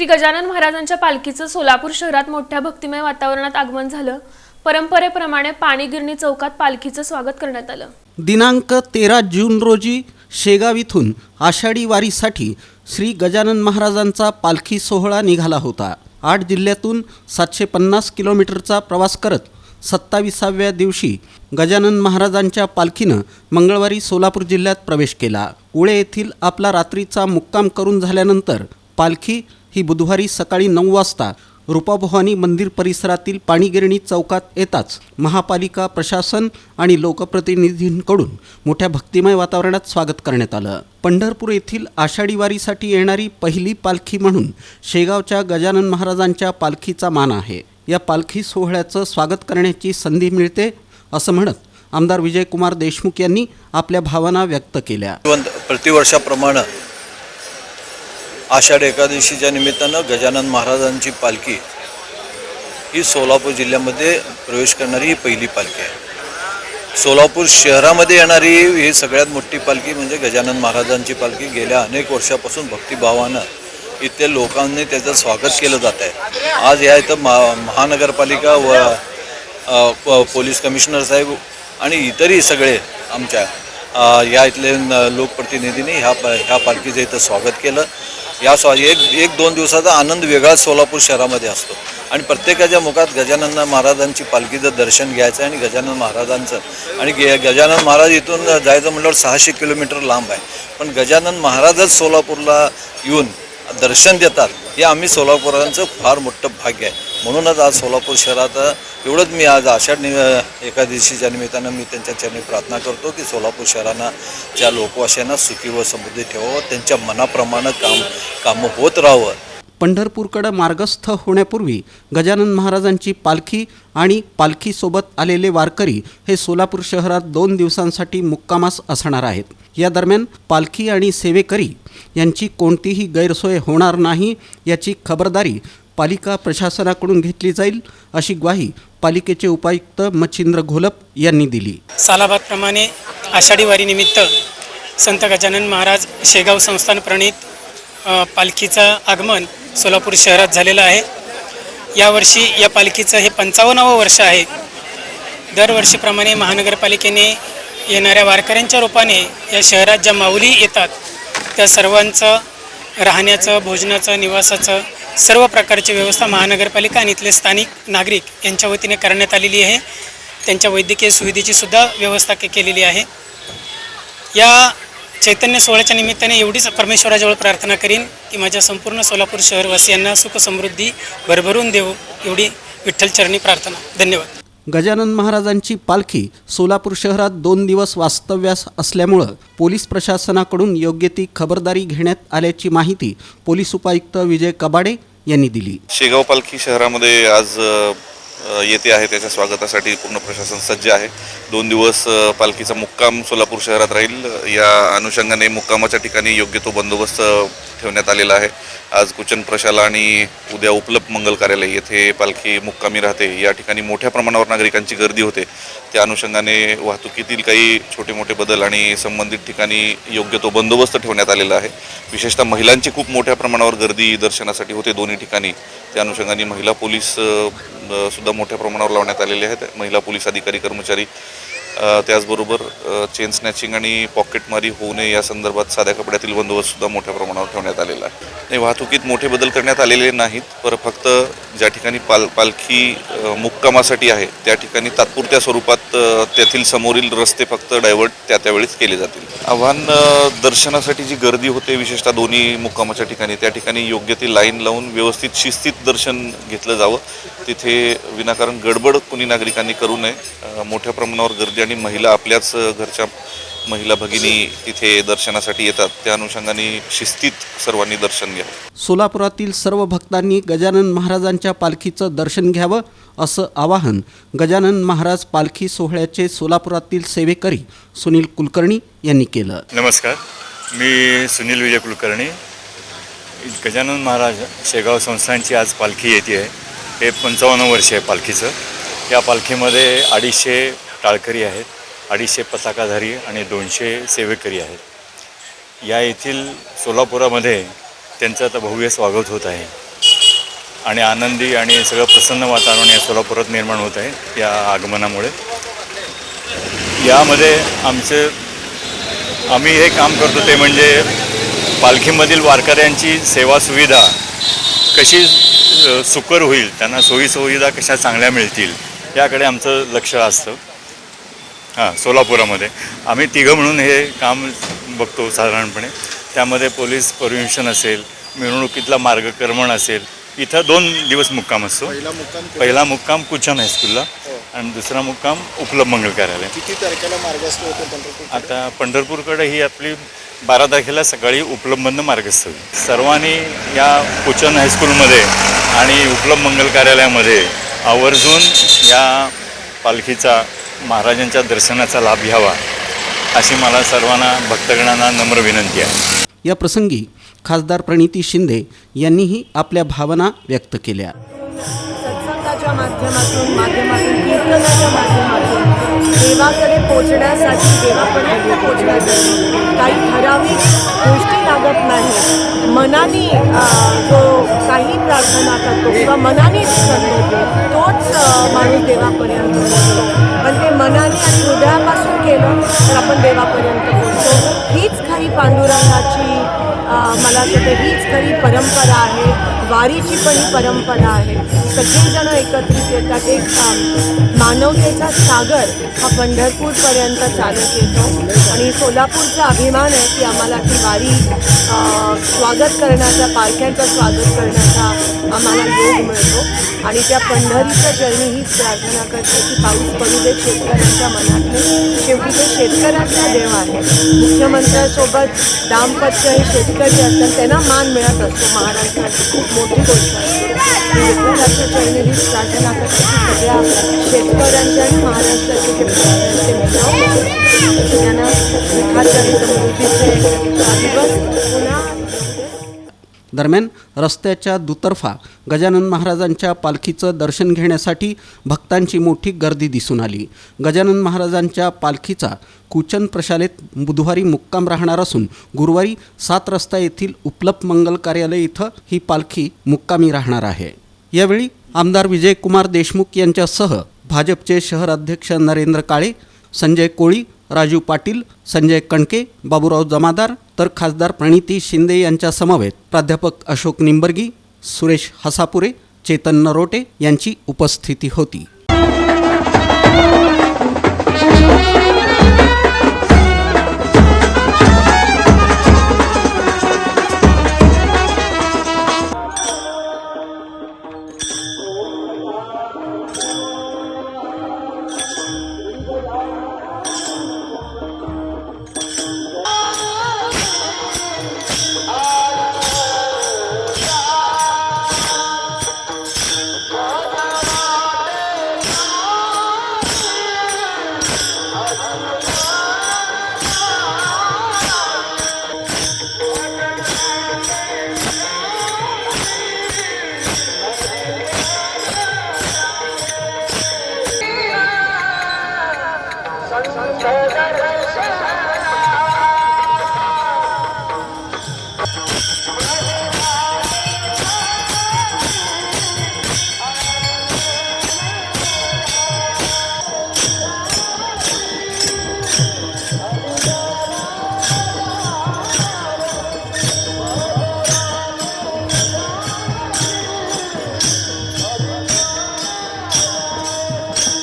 श्री गजानन महाराजांच्या पालखीचं सोलापूर शहरात मोठ्या भक्तिमय वातावरणात आगमन झालं. परंपरेप्रमाणे पाणीगिरणी चौकात पालखीचं स्वागत करण्यात आलं. दिनांक तेरा जून रोजी शेगाव इथून आषाढी वारीसाठी श्री गजानन महाराजांचा पालखी सोहळा निघाला होता. आठ जिल्ह्यातून सातशे पन्नास किलोमीटरचा प्रवास करत सत्ताविसाव्या दिवशी गजानन महाराजांच्या पालखीनं मंगळवारी सोलापूर जिल्ह्यात प्रवेश केला. उळे येथील आपला रात्रीचा मुक्काम करून झाल्यानंतर पालखी ही बुधवारी सकाळी नऊ वाजता रुपाभवानी मंदिर परिसरातील पाणीगिरणी चौकात येताच महापालिका प्रशासन आणि लोकप्रतिनिधींकडून मोठ्या भक्तिमय वातावरणात स्वागत करण्यात आलं. पंढरपूर येथील आषाढी वारीसाठी येणारी पहिली पालखी म्हणून शेगावच्या गजानन महाराजांच्या पालखीचा मान आहे. या पालखी सोहळ्याचं स्वागत करण्याची संधी मिळते असं म्हणत आमदार विजयकुमार देशमुख यांनी आपल्या भावना व्यक्त केल्या. प्रतिवर्षाप्रमाणे आषाढ एकादशीच्या निमित्तानं गजानन महाराजांची पालखी ही सोलापूर जिल्ह्यामध्ये प्रवेश करणारी ही पहिली पालखी आहे. सोलापूर शहरामध्ये येणारी ही सगळ्यात मोठी पालखी म्हणजे गजानन महाराजांची पालखी. गेल्या अनेक वर्षापासून भक्तिभावानं इथल्या लोकांनी त्याचं स्वागत केलं जात आहे. आज या इथं महा महानगरपालिका व प- पोलीस कमिशनर साहेब आणि इतरही सगळे आमच्या या इथले न- लोकप्रतिनिधींनी ह्या प- ह्या पालखीचं इथं स्वागत केलं. या स्वा एक एक दोन दिवसाचा आनंद वेगळाच सोलापूर शहरामध्ये असतो. आणि प्रत्येकाच्या मुखात गजानन महाराजांची पालखीचं दर्शन घ्यायचं आहे आणि गजानन महाराजांचं आणि गे गजानन महाराज इथून जायचं म्हटल्यावर सहाशे किलोमीटर लांब आहे. पण गजानन महाराजच सोलापूरला येऊन दर्शन देतात हे आम्ही सोलापुरांचं फार मोठं भाग्य आहे. म्हणूनच आज सोलापूर शहरात एवढंच मी आज आषाढ नि एकादशीच्या निमित्तानं मी त्यांच्या चरणी प्रार्थना करतो की सोलापूर शहरांना ज्या लोकवाशांना सुखी व समृद्धी ठेवावं त्यांच्या मनाप्रमाणे काम कामं होत राहावं. पंढरपूरकडं मार्गस्थ होण्यापूर्वी गजानन महाराजांची पालखी आणि पालखीसोबत आलेले वारकरी हे सोलापूर शहरात दोन दिवसांसाठी मुक्कामास असणार आहेत. या दरम्यान पालखी आणि सेवेकरी यांची कोणतीही गैरसोय होणार नाही याची खबरदारी पालिका प्रशासनाकडून घेतली जाईल अशी ग्वाही पालिकेचे उपायुक्त मच्छिंद्र घोलप यांनी दिली. सालाबादप्रमाणे आषाढी वारीनिमित्त संत गजानन महाराज शेगाव संस्थान प्रणित पालखीचं आगमन सोलापूर शहरात झालेलं आहे. यावर्षी या पालखीचं हे पंचावन्नावं वर्ष आहे. दरवर्षीप्रमाणे महानगरपालिकेने येणाऱ्या वारकऱ्यांच्या रूपाने या शहरात ज्या माऊली येतात त्या सर्वांचं राहण्याचं भोजनाचं निवासाचं सर्व प्रकारची व्यवस्था महानगरपालिका आणि इथले स्थानिक नागरिक यांच्या वतीने करण्यात आलेली आहे. त्यांच्या वैद्यकीय सुविधेची सुद्धा व्यवस्था के केलेली आहे. या चैतन्य सोहळ्याच्या निमित्ताने एवढीच परमेश्वराजवळ प्रार्थना करीन की माझ्या संपूर्ण सोलापूर शहरवासियांना सुख समृद्धी भरभरून देऊ एवढी विठ्ठलचरणी प्रार्थना. धन्यवाद. गजानन महाराजांची पालखी सोलापूर शहरात दोन दिवस वास्तव्यास असल्यामुळं पोलीस प्रशासनाकडून योग्य ती खबरदारी घेण्यात आल्याची माहिती पोलीस उपायुक्त विजय कबाडे यांनी दिली. शेगाव पालखी शहरामध्ये आज येते आहे. त्याच्या स्वागतासाठी पूर्ण प्रशासन सज्ज आहे. दोन दिवस पालखीचा मुक्काम सोलापूर शहरात राहील. या अनुषंगाने मुक्कामाच्या ठिकाणी योग्य तो बंदोबस्त ठेवण्यात आलेला आहे. आज कुचन प्रशाला आणि उद्या उपलब्ध मंगल कार्यालय येथे पालखी मुक्कामी राहते. या ठिकाणी मोठ्या प्रमाणावर नागरिकांची गर्दी होते. त्या अनुषंगाने वाहतुकीतील काही छोटे मोठे बदल आणि संबंधित ठिकाणी योग्य तो बंदोबस्त ठेवण्यात आलेला आहे. विशेषतः महिलांची खूप मोठ्या प्रमाणावर गर्दी दर्शनासाठी होते दोन्ही ठिकाणी. त्या अनुषंगाने महिला पोलीस सुद्धा मोठ्या प्रमाणावर लावण्यात आलेले आहेत. महिला पोलीस अधिकारी कर्मचारी त्याचबरोबर चेन स्नॅचिंग आणि पॉकेटमारी होऊ नये या संदर्भात साध्या कपड्यातील बंदोबस्तसुद्धा मोठ्या प्रमाणावर ठेवण्यात आलेला आहे. नाही वाहतुकीत मोठे बदल करण्यात आलेले नाहीत पर फक्त ज्या ठिकाणी पाल पालखी मुक्कामासाठी आहे त्या ठिकाणी तात्पुरत्या स्वरूपात तेथील समोरील रस्ते फक्त डायव्हर्ट त्या त्यावेळीच केले जातील. आव्हान दर्शनासाठी जी गर्दी होते विशेषतः दोन्ही मुक्कामाच्या ठिकाणी त्या ठिकाणी योग्य ती लाईन लावून व्यवस्थित शिस्तीत दर्शन घेतलं जावं. तिथे विनाकारण गडबड कुणी नागरिकांनी करू नये. मोठ्या प्रमाणावर गर्दी आणि महिला आपल्याच घरच्या महिला भगिनी तिथे दर्शनासाठी येतात. त्या अनुषंगाने शिस्तीत सर्वांनी दर्शन घ्यावं. सोलापुरातील सर्व भक्तांनी गजानन महाराजांच्या पालखीचं दर्शन घ्यावं असं आवाहन गजानन महाराज पालखी सोहळ्याचे सोलापुरातील सेवेकरी सुनील कुलकर्णी यांनी केलं. नमस्कार. मी सुनील विजय कुलकर्णी. गजानन महाराज शेगाव संस्थांची आज पालखी येते. आहे हे पंचावन्न वर्ष आहे पालखीचं. या पालखीमध्ये अडीचशे टाळकरी आहेत अडीचशे पताकाधारी आणि दोनशे सेवेकरी आहेत. या येथील सोलापुरामध्ये त्यांचं आता भव्य स्वागत होत आहे. आणि आनंदी आणि सगळं प्रसन्न वातावरण या सोलापुरात निर्माण होत आहे या आगमनामुळे. यामध्ये आमचे आम्ही हे काम करतो ते म्हणजे पालखीमधील वारकऱ्यांची सेवा सुविधा कशी सुकर होईल त्यांना सोयीसुविधा कशा चांगल्या मिळतील याकडे आमचं लक्ष असतं. हां सोलापुरामध्ये. आम्ही तिघं म्हणून हे काम बघतो साधारणपणे. त्यामध्ये पोलीस परमिशन असेल मिरवणुकीतला मार्गक्रमण असेल इथं दोन दिवस मुक्काम असतो. पहिला मुक्काम कुचन हायस्कूलला आणि दुसरा मुक्काम उपलब्ध मंगल कार्यालय. किती तारखेला मार्गस्थ होते पंढरपूर आता पंढरपूरकडे ही आपली बारा तारखेला सकाळी उपलब्ध मार्गस्थ होईल सर्वांनी या कुचन हायस्कूलमध्ये आणि उपलब्ध मंगल कार्यालयामध्ये आवर्जून या पालखीचा महाराजांच्या दर्शनाचा लाभ घ्यावा अशी मला सर्वांना भक्तगणांना नम्र विनंती आहे. या प्रसंगी खासदार प्रणिती शिंदे यांनीही आपल्या भावना व्यक्त केल्या. सत्संगाच्या माध्यमातून माध्यमातून कीर्तनाच्या माध्यमातून देवाकडे पोचण्यासाठी देवापर्यंत पोचण्यासाठी काही ठराविक गोष्टी लागत नाही. मनाने जो काही प्रार्थना करतो किंवा मनाने करतो तोच माणूस देवापर्यंत पोचतो. पण ते मनाने आणि हृदयापासून केलं तर आपण देवापर्यंत पोचतो. हीच खरी पांडुरंगाची मला मला वाटतं हीच खरी परंपरा आहे. वारीची पण ही परंपरा आहे. सगळेजण एकत्रित येतात. एक मानवतेचा सागर हा पंढरपूरपर्यंत चालत येतो. आणि सोलापूरचा अभिमान आहे की आम्हाला ती वारी स्वागत करण्याचा पालख्यांचं स्वागत करण्याचा आम्हाला योग मिळतो. आणि त्या पंढरीचं जर्नी हीच प्रार्थना करते की पाऊस पडू दे शेतकऱ्यांच्या मनातले शेवटी ते शेतकऱ्यांचा देव आहे. मुख्यमंत्र्यांसोबत दाम्पत्य हे शेतकरी असतात त्यांना मान मिळत असतो. महाराष्ट्राची खूप मोठी गोष्ट असते विठ्ठलाच्या चरणी हीच प्रार्थना सगळ्या शेतकऱ्यांचे आणि महाराष्ट्राचे जे प्रश्न आहेत ते मिटावून त्यांना विखात दिवस पुन्हा दरम्यान रस्त्याच्या दुतर्फा गजानन महाराजांच्या पालखीचं दर्शन घेण्यासाठी भक्तांची मोठी गर्दी दिसून आली. गजानन महाराजांच्या पालखीचा कुचन प्रशालेत बुधवारी मुक्काम राहणार असून गुरुवारी सात रस्ता येथील उपलब्ध मंगल कार्यालय इथं ही पालखी मुक्कामी राहणार आहे. यावेळी आमदार विजयकुमार देशमुख यांच्यासह भाजपचे शहर अध्यक्ष नरेंद्र काळे संजय कोळी राजू पाटील संजय कणके बाबूराव जमादार तर खासदार प्रणिती शिंदे यांच्या समवेत प्राध्यापक अशोक निंबर्गी सुरेश हसापुरे चेतन नरोटे यांची उपस्थिती होती.